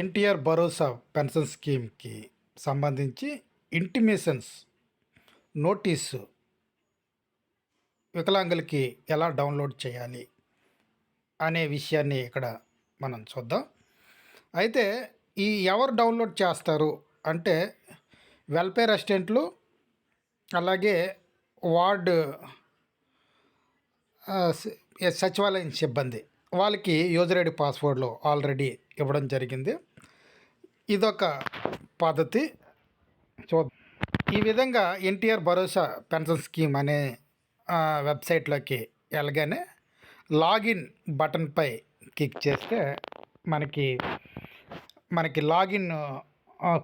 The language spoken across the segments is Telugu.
ఎన్టీఆర్ భరోసా పెన్షన్ స్కీమ్కి సంబంధించి ఇంటిమేషన్స్ నోటీసు వికలాంగులకి ఎలా డౌన్లోడ్ చేయాలి అనే విషయాన్ని ఇక్కడ మనం చూద్దాం. అయితే ఈ ఎవరు డౌన్లోడ్ చేస్తారు అంటే వెల్ఫేర్ అసిస్టెంట్లు అలాగే వార్డు సచివాలయం సిబ్బంది. వాళ్ళకి యూజర్ ఐడి పాస్వర్డ్లు ఆల్రెడీ ఇవ్వడం జరిగింది. ఇదొక పద్ధతి. చూ ఈ విధంగా ఎన్టీఆర్ భరోసా పెన్షన్ స్కీమ్ అనే వెబ్సైట్లోకి వెళ్ళగానే లాగిన్ బటన్పై క్లిక్ చేస్తే మనకి మనకి లాగిన్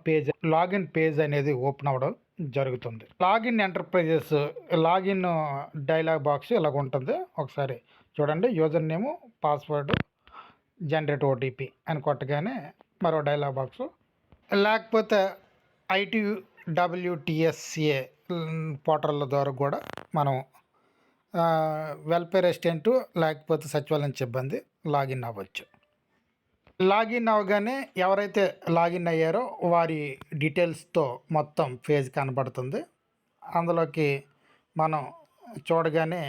పేజ్ లాగిన్ పేజ్ అనేది ఓపెన్ అవ్వడం జరుగుతుంది. Login enterprises login dialog box ఇలాగ ఉంటుంది ఒకసారి చూడండి. User name password generate OTP అని కొట్టగానే మరో డైలాగ్ బాక్స్. లేకపోతే ఐటీ డబ్ల్యూటిఎస్ఏ పోర్టల్ ద్వారా కూడా మనం వెల్ఫేర్ అసిస్టెంట్ లేకపోతే సచివాలయం సిబ్బంది లాగిన్ అవ్వచ్చు. లాగిన్ అవగానే ఎవరైతే లాగిన్ అయ్యారో వారి డీటెయిల్స్తో మొత్తం పేజ్ కనబడుతుంది. అందులోకి మనం చూడగానే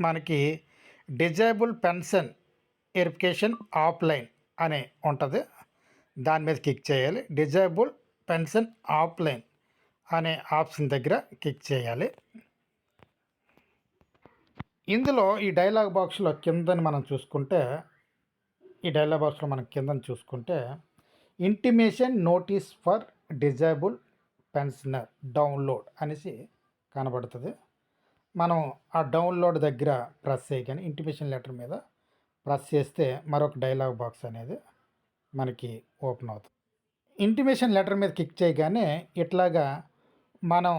మనకి డిజేబుల్ పెన్షన్ వెరిఫికేషన్ ఆఫ్లైన్ అని ఉంటుంది. దాని మీద క్లిక్ చేయాలి. డిజేబుల్ పెన్షన్ ఆఫ్లైన్ అనే ఆప్షన్ దగ్గర క్లిక్ చేయాలి. ఇందులో ఈ డైలాగ్ బాక్స్లో కిందని మనం చూసుకుంటే ఈ డైలాగ్ బాక్స్లో మనం కిందని చూసుకుంటే intimation notice for disable pensioner download అనేసి కనబడుతుంది. మనం ఆ డౌన్లోడ్ దగ్గర ప్రెస్ చేయగానే ఇంటిమేషన్ లెటర్ మీద ప్రెస్ చేస్తే మరొక డైలాగ్ బాక్స్ అనేది మనకి ఓపెన్ అవుతుంది. ఇంటిమేషన్ లెటర్ మీద క్లిక్ చేయగానే ఇట్లాగా మనం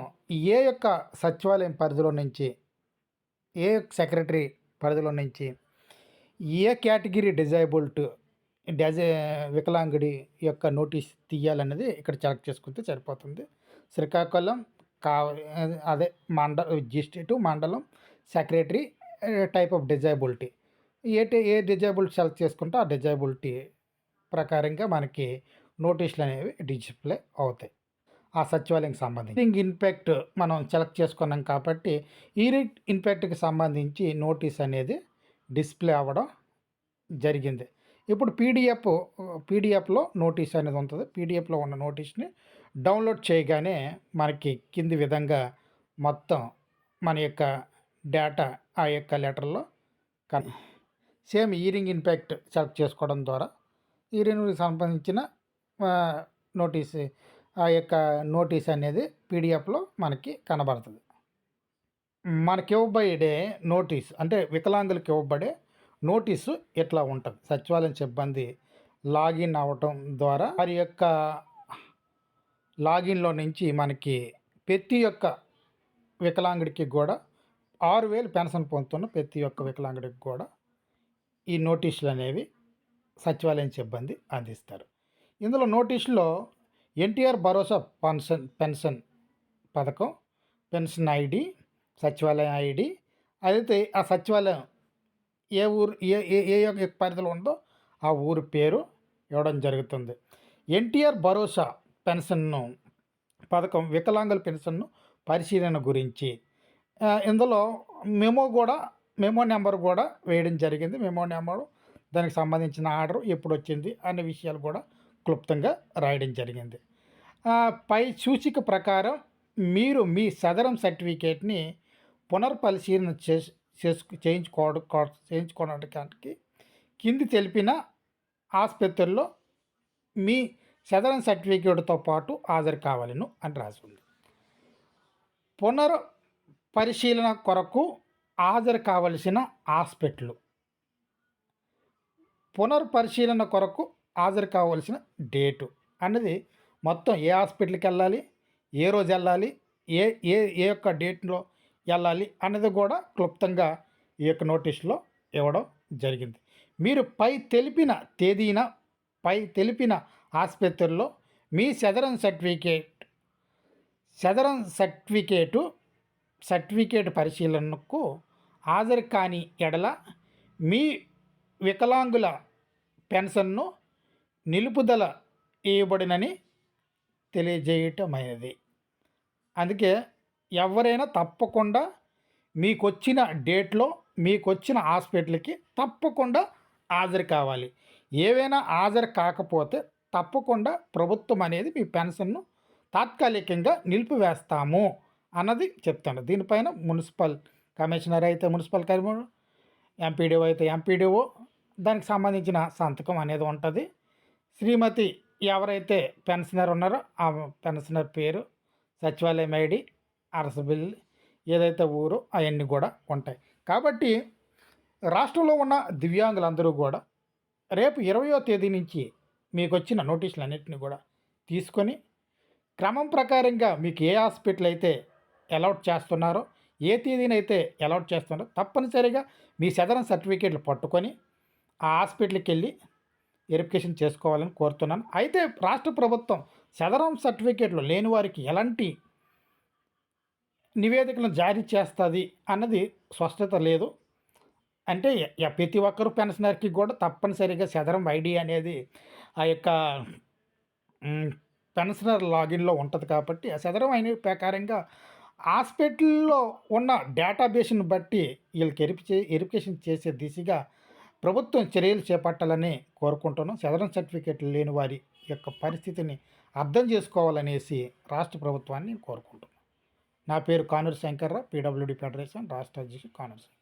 ఏ యొక్క సచివాలయం పరిధిలో నుంచి ఏ సెక్రటరీ పరిధిలో నుంచి ఏ కేటగిరీ డిజైబుల్డ్ డజ వికలాంగుడి యొక్క నోటీస్ తీయాలనేది ఇక్కడ సెలెక్ట్ చేసుకుంటే సరిపోతుంది. శ్రీకాకుళం కా అదే మండ టు మండలం సెక్రటరీ టైప్ ఆఫ్ డిజైబిలిటీ ఏ ఏ డిజైబుల్ సెలెక్ట్ చేసుకుంటే ఆ డిజైబిలిటీ ప్రకారంగా మనకి నోటీసులు అనేవి డిస్ప్లే అవుతాయి. ఆ సచివాలయంకి సంబంధించి. రింగ్ ఇంపాక్ట్ మనం సెలెక్ట్ చేసుకున్నాం కాబట్టి ఈ రింగ్ ఇంపాక్ట్కి సంబంధించి నోటీస్ అనేది డిస్ప్లే అవ్వడం జరిగింది. ఇప్పుడు పీడిఎఫ్ పీడిఎఫ్లో నోటీస్ అనేది ఉంటుంది. పీడిఎఫ్లో ఉన్న నోటీస్ని డౌన్లోడ్ చేయగానే మనకి కింది విధంగా మొత్తం మన యొక్క డేటా ఆ యొక్క లెటర్లో కన్ సేమ్ ఈరింగ్ ఇంపాక్ట్ సెలెక్ట్ చేసుకోవడం ద్వారా ఈరింగ్కి సంబంధించిన నోటీస్ ఆ యొక్క నోటీస్ అనేది పీడిఎఫ్లో మనకి కనబడుతుంది. మనకి ఇవ్వబడే నోటీస్ అంటే వికలాంగులకు ఇవ్వబడే నోటీసు ఇట్లా ఉంటుంది? సచివాలయం సిబ్బంది లాగిన్ అవ్వటం ద్వారా వారి యొక్క లాగిన్లో నుంచి మనకి ప్రతి ఒక్క వికలాంగుడికి కూడా ఆరు వేలు పెన్షన్ పొందుతున్న ప్రతి ఒక్క వికలాంగుడికి కూడా ఈ నోటీసులు అనేవి సచివాలయం సిబ్బంది అందిస్తారు. ఇందులో నోటీసులో ఎన్టీఆర్ భరోసా పెన్షన్ పెన్షన్ పథకం పెన్షన్ ఐడి సచివాలయం ఐడి అయితే ఆ సచివాలయం ఏ ఊరు ఏ ఏ ఏ యొక్క పరిధిలో ఉందో ఆ ఊరి పేరు ఇవ్వడం జరుగుతుంది. ఎన్టీఆర్ భరోసా పెన్షన్ను పథకం వికలాంగుల పెన్షన్ను పరిశీలన గురించి ఇందులో మేము కూడా మెమో నెంబర్ కూడా వేయడం జరిగింది. మెమో నెంబరు దానికి సంబంధించిన ఆర్డర్ ఎప్పుడు వచ్చింది అనే విషయాలు కూడా క్లుప్తంగా రాయడం జరిగింది. పై సూచిక ప్రకారం మీరు మీ సదరం సర్టిఫికేట్ని పునర్పరిశీలన చేసు చేసుకు చేయించుకోవడం చేయించుకోవడానికి కింది తెలిపిన ఆసుపత్రుల్లో మీ సదరం సర్టిఫికేట్తో పాటు హాజరు కావాలను అని రాసి ఉంది పునర్ పరిశీలన కొరకు హాజరు కావలసిన హాస్పిటల్. పునర్పరిశీలన కొరకు హాజరు కావాల్సిన డేటు అన్నది మొత్తం ఏ హాస్పిటల్కి వెళ్ళాలి ఏ రోజు వెళ్ళాలి ఏ ఏ ఏ యొక్క డేట్లో వెళ్ళాలి అన్నది కూడా క్లుప్తంగా ఈ యొక్క నోటీసులో ఇవ్వడం జరిగింది. మీరు పై తెలిపిన తేదీన పై తెలిపిన ఆసుపత్రిలో మీ Sadarem certificate Sadarem certificate certificate పరిశీలనకు హాజరు కాని ఎడల మీ వికలాంగుల పెన్షన్ను నిలుపుదల ఇవ్వబడినని తెలియజేయటమైనది. అందుకే ఎవరైనా తప్పకుండా మీకొచ్చిన డేట్లో మీకొచ్చిన హాస్పిటల్కి తప్పకుండా హాజరు కావాలి. ఏవైనా హాజరు కాకపోతే తప్పకుండా ప్రభుత్వం అనేది మీ పెన్షన్ను తాత్కాలికంగా నిలిపివేస్తాము అన్నది చెప్తాను. దీనిపైన మున్సిపల్ కమిషనర్ అయితే మున్సిపల్ కమిషనర్ ఎంపీడీఓ అయితే ఎంపీడీఓ. దానికి సంబంధించిన సంతకం అనేది ఉంటుంది. శ్రీమతి ఎవరైతే పెన్షనర్ ఉన్నారో ఆ పెన్షనర్ పేరు సచివాలయం ఐడి అరస బిల్ ఏదైతే ఊరు అవన్నీ కూడా ఉంటాయి. కాబట్టి రాష్ట్రంలో ఉన్న దివ్యాంగులందరూ కూడా రేపు ఇరవయో తేదీ నుంచి మీకు వచ్చిన నోటీసులు అన్నింటినీ కూడా తీసుకొని క్రమం ప్రకారంగా మీకు ఏ హాస్పిటల్ అయితే అలౌట్ చేస్తున్నారో ఏ తేదీనైతే అలాట్ చేస్తున్నారో తప్పనిసరిగా మీ సదరన్ సర్టిఫికేట్లు పట్టుకొని ఆ హాస్పిటల్కి వెళ్ళి వెరిఫికేషన్ చేసుకోవాలని కోరుతున్నాను. అయితే రాష్ట్ర ప్రభుత్వం సదరం సర్టిఫికేట్లు లేని వారికి ఎలాంటి నివేదికలను జారీ చేస్తుంది అన్నది స్పష్టత లేదు. అంటే ప్రతి ఒక్కరు పెన్షనర్కి కూడా తప్పనిసరిగా సదరం ఐడి అనేది ఆ యొక్క పెన్షనర్ లాగిన్లో ఉంటుంది కాబట్టి ఆ సదరం అయిన ప్రకారంగా హాస్పిటల్లో ఉన్న డేటాబేస్ను బట్టి వీళ్ళకి ఎరిపి ఎరిఫికేషన్ చేసే దిశగా ప్రభుత్వం చర్యలు చేపట్టాలని కోరుకుంటున్నాం. సదరన్ సర్టిఫికేట్లు లేని వారి యొక్క పరిస్థితిని అర్థం చేసుకోవాలనేసి రాష్ట్ర ప్రభుత్వాన్ని కోరుకుంటున్నాను నా పేరు కానూరు శంకర్రావు పీడబ్ల్యూడి ఫెడరేషన్ రాష్ట్ర అధ్యక్షుడు కానూరు శంకర్